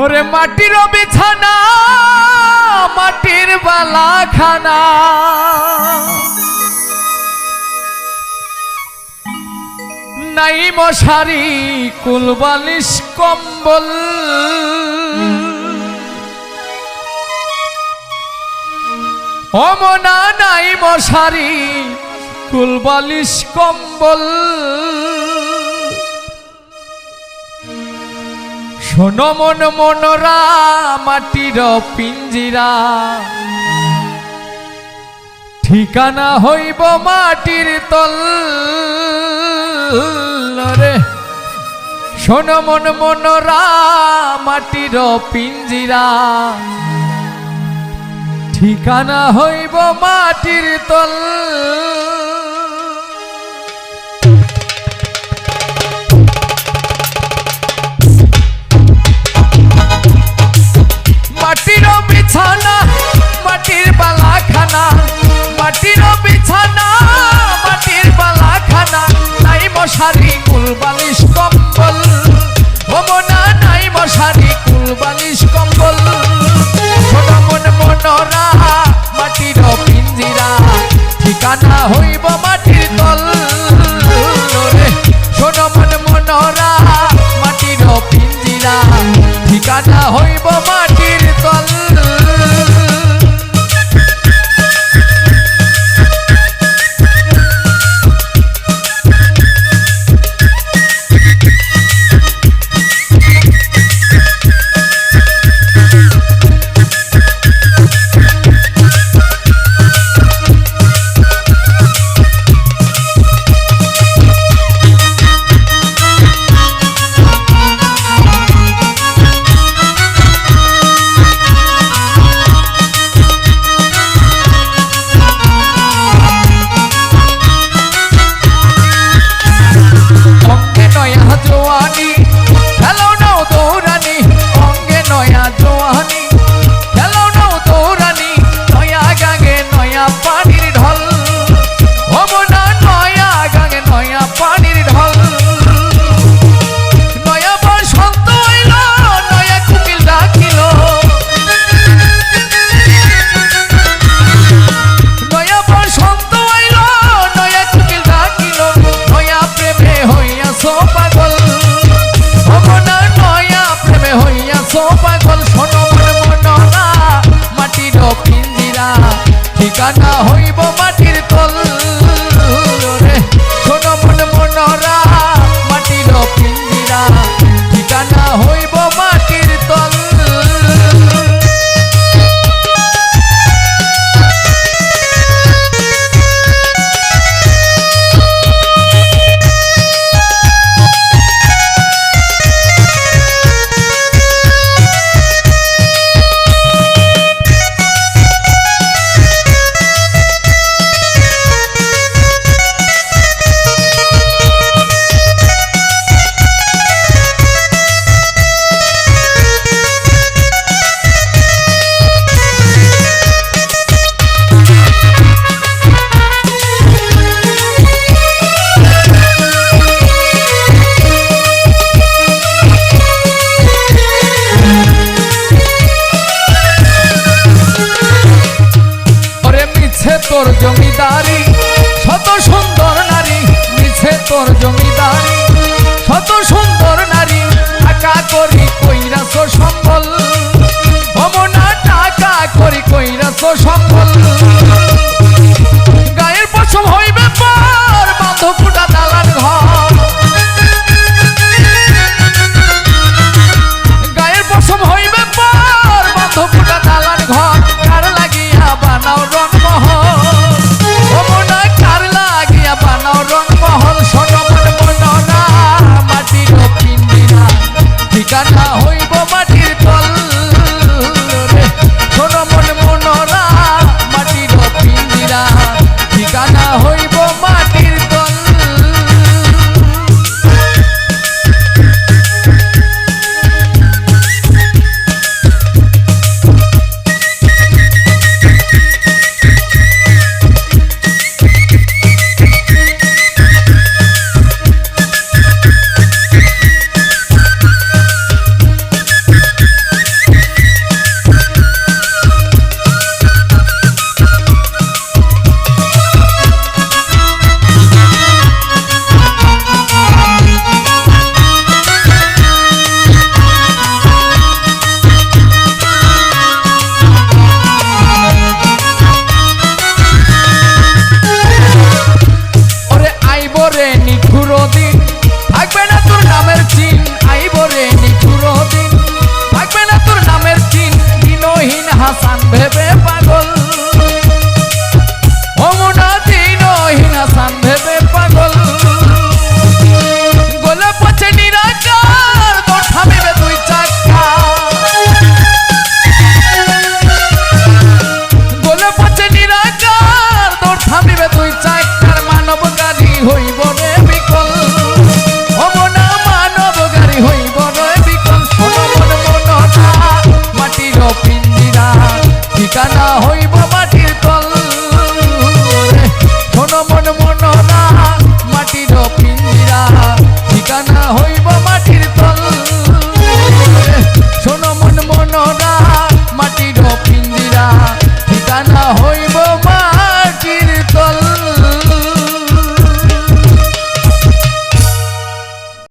ওরে মাটির বিছানা, মাটির বালা খানা। নাই মশারি কুলবালিশ কম্বল। অমনা নাই মশারি কুলবালিশ কম্বল। শোনো মন মনরা, মাটির পিঞ্জিরা। ঠিকানা হইব মাটির তল রে। শোনো মন মনরা, মাটির পিঞ্জিরা। ঠিকানা হইব মাটির তল মশারি কুলবালিশ কম্বল। ভবনা নাই মশারি কুলবালিশ কম্বল। সোনা মন মনরা মাটির পিঞ্জিরা। ঠিকানা হইব 敢打可以不 তোর জমিদারি, শত সুন্দর নারী মিছে তোর জমিদারি, শত সুন্দর নারী টাকা করি কইরাস সম্বল ভমনা টাকা করি কইরাস সম্বল। 啊嘿 ঠিকানা হইব মাটির রে শোনো মন মন না মাটির পিঞ্জিরা। ঠিকানা হইব